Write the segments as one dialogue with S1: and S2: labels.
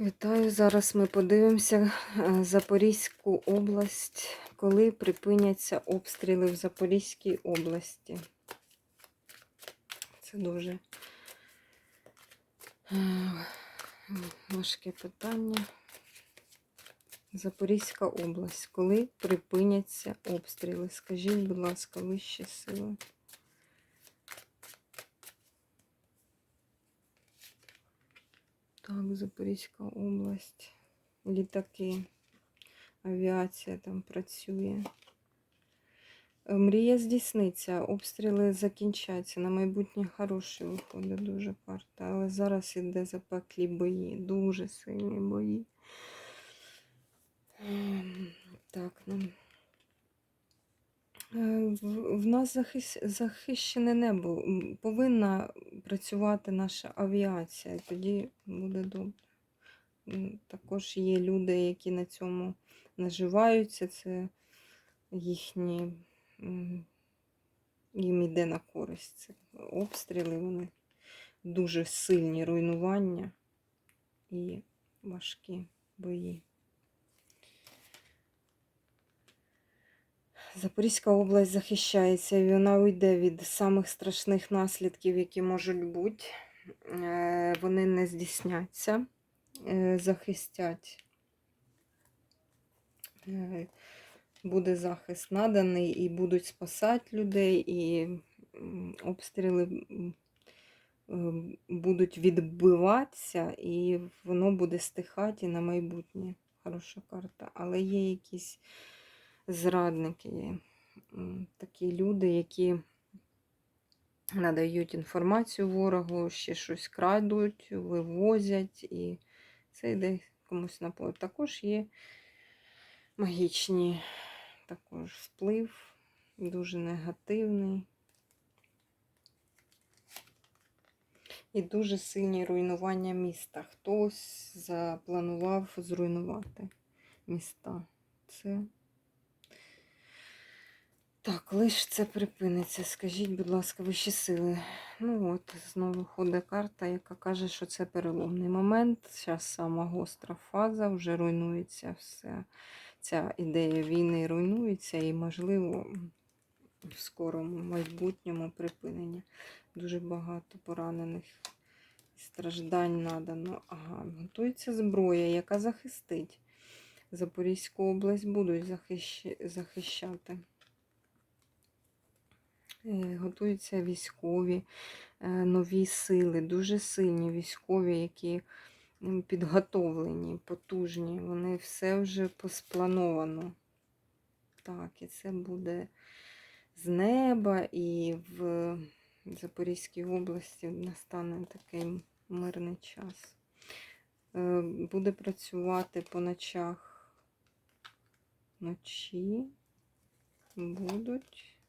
S1: Вітаю! Зараз ми подивимося е, Запорізьку область, коли припиняться обстріли в Запорізькій області. Це дуже е, важке питання. Запорізька область. Коли припиняться обстріли? Скажіть, будь ласка, вищі сили. Так, Запорізька область. Літаки. Авіація там працює. Е, Мрія здійсниться, обстріли закінчаться. На майбутнє хороші виходить дуже карта. Але зараз іде запеклі бої. Дуже сильні бої. Ем, Так, ну. Е, В нас захищене небо. Повинна працювати наша авіація, тоді буде добре. Також є люди, які на цьому наживаються, це їхні, їм йде на користь. Це обстріли, вони дуже сильні руйнування і важкі бої. Запорізька область захищається, і вона уйде від самих страшних наслідків, які можуть бути. Е, Вони не здійсняться, е, захистять. Е, Буде захист наданий і будуть спасати людей, і обстріли будуть відбиватися, і воно буде стихати на майбутнє. Хороша карта. Але є якісь зрадники, такі люди, які надають інформацію ворогу, ще щось крадуть, вивозять, і це йде комусь на плод. Також є магічні також вплив, дуже негативний. І дуже сильні руйнування міста. Хтось запланував зруйнувати міста. Це так, ж це припиниться? Скажіть, будь ласка, вищі сили. Ну от, знову ходить карта, яка каже, що це переломний момент. Зараз сама гостра фаза, вже руйнується все. Ця ідея війни руйнується і, можливо, в скорому майбутньому припинення. Дуже багато поранених страждань надано. Ага, готується зброя, яка захистить. Запорізьку область будуть захищ- захищати. Е, Готуються військові, е, нові сили, дуже сильні військові, які підготовлені, потужні. Вони все вже посплановано. Так, і це буде з неба, і в Запорізькій області настане такий мирний час. Е, Буде працювати по ночах ночі. Будуть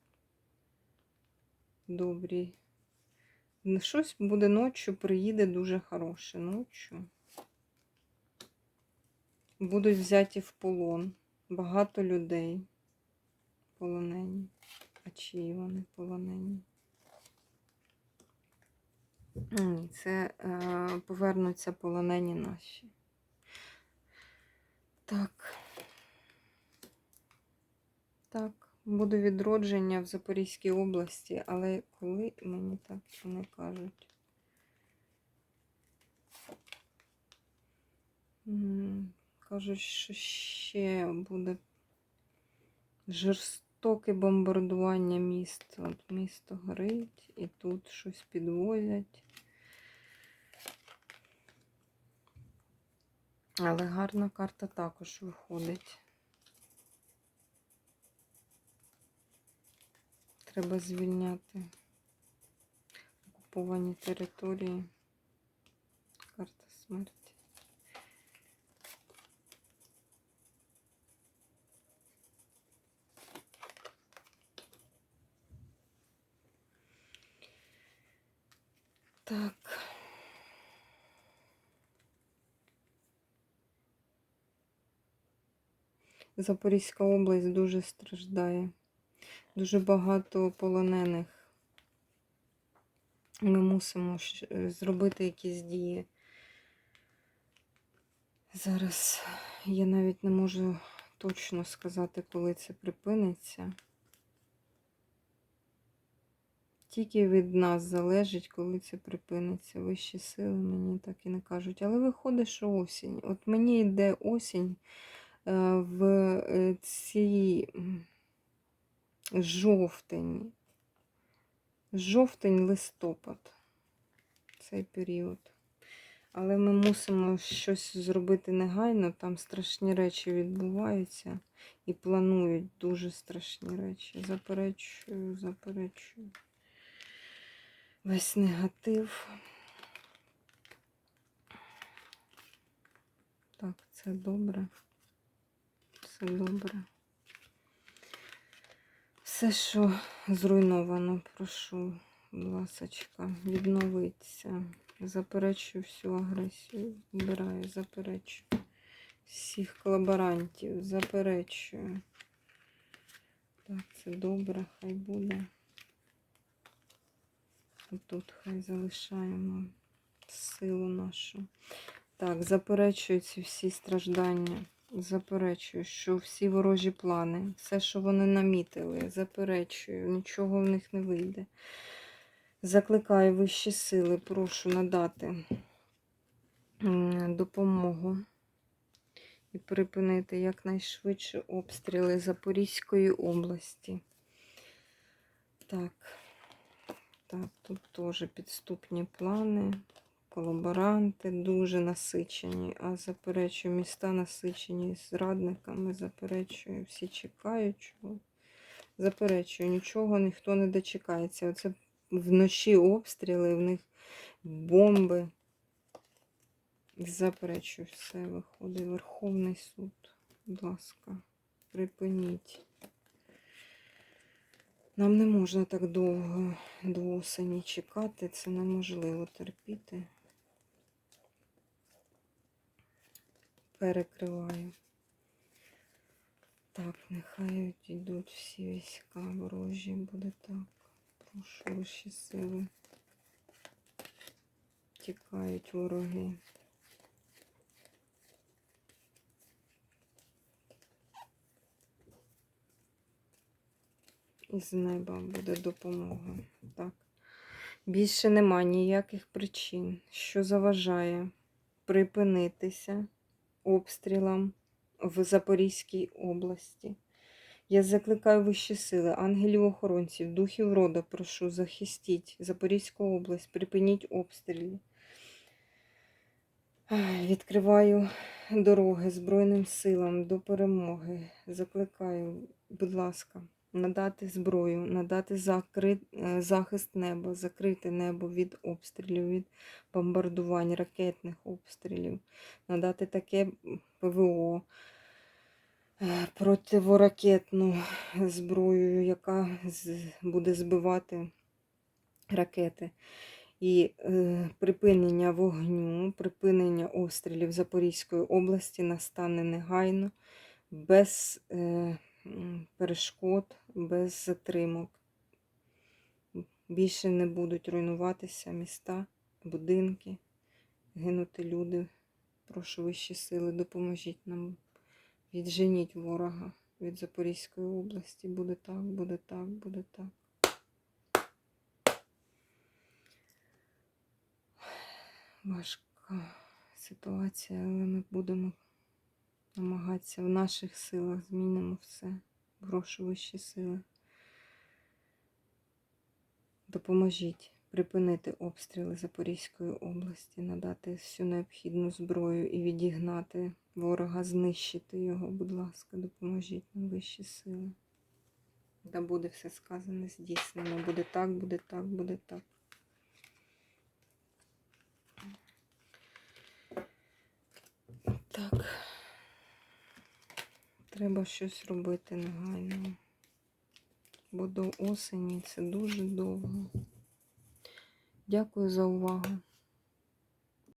S1: добрі. Ну, Щось буде ночі, приїде дуже хороше ночі. Будуть взяті в полон. Багато людей полонені. А чиї вони полонені? Ні, це е, повернуться полонені наші. Так. Так, буде відродження в Запорізькій області, але коли мені так не кажуть. Кажуть, що ще буде жорстоке бомбардування міст. От місто горить, і тут щось підвозять. Але гарна карта також виходить. Треба звільняти окуповані території. Карта смерті. Так. Запорізька область дуже страждає. Дуже багато полонених. Ми мусимо е, зробити якісь дії. Зараз я навіть не можу точно сказати, коли це припиниться. Тільки від нас залежить, коли це припиниться. Вищі сили мені так і не кажуть. Але виходить, що осінь. От мені йде осінь е, в е, цій жовтень. Жовтень-листопад. Цей період. Але ми мусимо щось зробити негайно. Там страшні речі відбуваються і планують дуже страшні речі. Заперечую, заперечую. Весь негатив. Так, це добре. Все добре. Все, що зруйновано, прошу, ласочка, відновитися. Заперечую всю агресію. Вбираю, заперечую. Всіх колаборантів, заперечую. Так, це добре, хай буде. Тут хай залишаємо силу нашу. Так, заперечую ці всі страждання. Заперечую, що всі ворожі плани, все, що вони намітили, заперечую, нічого в них не вийде. Закликаю вищі сили, прошу надати допомогу і припинити якнайшвидше обстріли Запорізької області. Так, так, тут теж підступні плани, колаборанти дуже насичені, а заперечую, міста насичені зрадниками, заперечую, всі чекаючого. Заперечую, нічого ніхто не дочекається. Оце вночі обстріли, в них бомби. Заперечую, все виходить. Верховний суд. Будь ласка, припиніть. Нам не можна так довго до осені чекати, це неможливо терпіти. Перекриваю. Так, нехай йдуть всі війська ворожі, буде так. Прошу вищі сили. Тікають вороги. І з неба буде допомога. Так. Більше нема ніяких причин, що заважає припинитися обстрілам в Запорізькій області. Я закликаю вищі сили, ангелів-охоронців, духів рода, прошу, захистіть Запорізьку область, припиніть обстріли. Відкриваю дороги Збройним силам до перемоги. Закликаю, будь ласка, надати зброю, надати закри... е, захист неба, закрити небо від обстрілів, від бомбардувань, ракетних обстрілів, надати таке ПВО, е, противоракетну зброю, яка буде збивати ракети. І е, припинення вогню, припинення обстрілів Запорізької області настане негайно, без е, перешкод, без затримок. Більше не будуть руйнуватися міста, будинки, гинути люди. Прошу вищі сили, допоможіть нам. Відженіть ворога від Запорізької області. Буде так, буде так, буде так. Важка ситуація, але ми будемо намагатися в наших силах змінимо все. Прошу вищі сили. Допоможіть припинити обстріли Запорізької області, надати всю необхідну зброю і відігнати ворога, знищити його, будь ласка, допоможіть нам вищі сили. Да буде все сказане, здійснено. Буде так, буде так, буде так. Так. Треба щось робити негайно. Бо до осені це дуже довго. Дякую за увагу.